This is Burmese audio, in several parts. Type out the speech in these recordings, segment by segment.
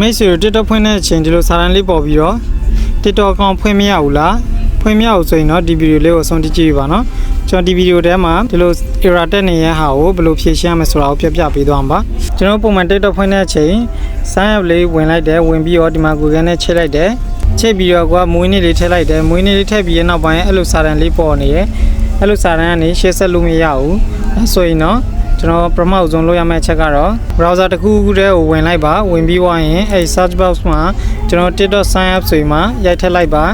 မိတ်ဆွေတို့ TikTok ဖွင့်တဲ့အချိန်ဒီလိုစာတန်းလေးပေါ်ပြီးတော့ TikTok အကောင့်ဖွင့်မရဘူးလားဖွင့်မရဘူးဆိုရင်တော့ဒီဗီဒီယိုလေးကိုအဆုံးထိကြည့်ပါနော်ကျွန်တော်ဒီဗီဒီယိုထဲမှာဒီလို error တက်နေတဲ့ဟာကိုဘယ်လိုဖြေရှင်းရမလဲဆိုတာကိုပြပြပေးသွားမှာပါကျွန်တော်ပုံမှန် TikTok ဖွင့်တဲ့အချိန် sign up လေးဝင်လိုက်တယ်ဝင်ပြီးတော့ဒီမှာ Google နဲ့ချိန်လိုက်တယ်ချိန်ပြီးတော့ကွာမွေးနေ့လေးထည့်လိုက်တယ်မွေးနေ့လေးထည့်ပြီးရဲ့နောက်ပိုင်းအဲ့လိုစာတန်းလေးပေါ်နေရဲ့အဲ့လိုစာတန်းကနေ share ဆက်လို့မရဘူးအဲ့ဆိုရင်တော့ ကျွန်တော်ပထမအဆုံးလုပ်ရမယ့်အချက်ကတော့ browser တစ်ခုခုတည်းကိုဝင်လိုက်ပါဝင်ပြီးသွားရင်အဲ့ search box မှာကျွန်တော် TikTok sign up ဆိုရင်မှရိုက်ထည့်လိုက်ပါ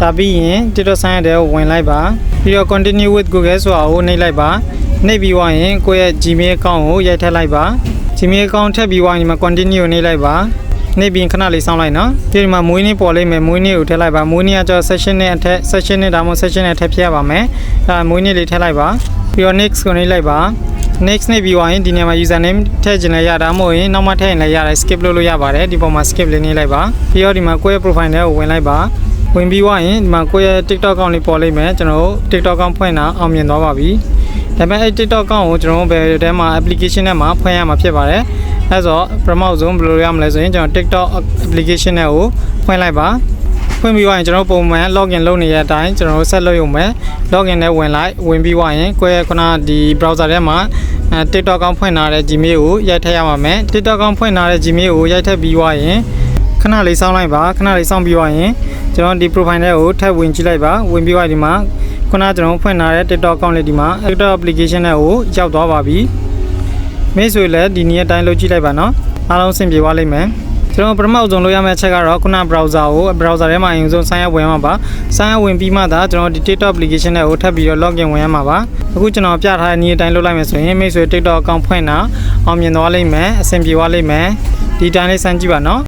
ဒါပြီးရင် TikTok sign up တဲ့ကိုဝင်လိုက်ပါပြီးတော့ continue with Google ဆိုတာကိုနှိပ်လိုက်ပါနှိပ်ပြီးသွားရင်ကိုယ့်ရဲ့ Gmail account ကိုရိုက်ထည့်လိုက်ပါ Gmail account ထည့်ပြီးသွားရင်ဒီမှာ continue ကိုနှိပ်လိုက်ပါနှိပ်ပြီးခဏလေးစောင့်လိုက်နော်ပြီးဒီမှာမွေးနေ့ပေါ်လိမ့်မယ်မွေးနေ့ကိုထည့်လိုက်ပါမွေးနေ့ကကျတော့ session နဲ့အထက် session နဲ့ဒါမှမဟုတ် session နဲ့ထည့်ပြရပါမယ်အဲဒါမွေးနေ့လေးထည့်လိုက်ပါပြီးတော့ next ကိုနှိပ်လိုက်ပါ next နဲ့ပြီးသွားရင်ဒီနေရာမှာ username ထည့်ခြင်းလည်းရတာမဟုတ်ရင်နောက်မှထည့်ရင်လည်းရတယ် skip လုပ်လို့ရပါတယ်ဒီပေါ်မှာ skip လေးနေလိုက်ပါပြီးတော့ဒီမှာကိုယ့်ရဲ့ profile ထဲကိုဝင်လိုက်ပါဝင်ပြီးသွားရင်ဒီမှာကိုယ့်ရဲ့ TikTok account လေးပေါ်လိမ့်မယ်ကျွန်တော်တို့ TikTok account ဖွင့်တာအောင်မြင်သွားပါပြီဒါပေမဲ့အဲ့ TikTok account ကိုကျွန်တော်တို့ဘယ်ထဲမှာ application ထဲမှာဖွင့်ရမှာဖြစ်ပါတယ်အဲဆိုတော့ပထမဆုံးဘယ်လိုလုပ်ရမလဲဆိုရင်ကျွန်တော် TikTok application ထဲကိုဖွင့်လိုက်ပါ ဖွင့်ပြီးသွားရင်ကျွန်တော်ပုံမှန် login လုပ်နေတဲ့အတိုင်းကျွန်တော်တို့ဆက်လုပ်ရုံပဲ login နဲ့ဝင်လိုက်ဝင်ပြီးသွားရင်ကိုယ့်ရဲ့ခုနဒီ browser ထဲမှာအဲ TikTok account ဖွင့်ထားတဲ့ Gmail ကိုရိုက်ထည့်ရပါမယ် TikTok account ဖွင့်ထားတဲ့ Gmail ကိုရိုက်ထည့်ပြီးသွားရင်ခဏလေးစောင့်လိုက်ပါခဏလေးစောင့်ပြီးသွားရင်ကျွန်တော်ဒီ profile ထဲကိုထပ်ဝင်ကြည့်လိုက်ပါဝင်ပြီးသွားဒီမှာခုနကျွန်တော်ဖွင့်ထားတဲ့ TikTok account လေးဒီမှာ TikTok application ထဲကိုရောက်သွားပါပြီမိတ်ဆွေလည်းဒီနေ့အတိုင်းလုပ်ကြည့်လိုက်ပါနော်အားလုံးအဆင်ပြေသွားလိမ့်မယ် ကျွန်တော်ပထမဆုံးလုပ်ရမယ့်အချက်ကတော့ခုန browser ကို browser ထဲမှာအရင်ဆုံး sign up ဝင်ရမှာပါ sign up ဝင်ပြီးမှသာကျွန်တော်ဒီ TikTok application နဲ့ကိုထပ်ပြီးတော့ login ဝင်ရမှာပါအခုကျွန်တော်ပြထားတဲ့နည်းအတိုင်းလုပ်လိုက်မယ်ဆိုရင်မိတ်ဆွေ TikTok account ဖွင့်တာအောင်မြင်သွားလိမ့်မယ်အဆင်ပြေသွားလိမ့်မယ်ဒီတိုင်းလေးစမ်းကြည့်ပါနော်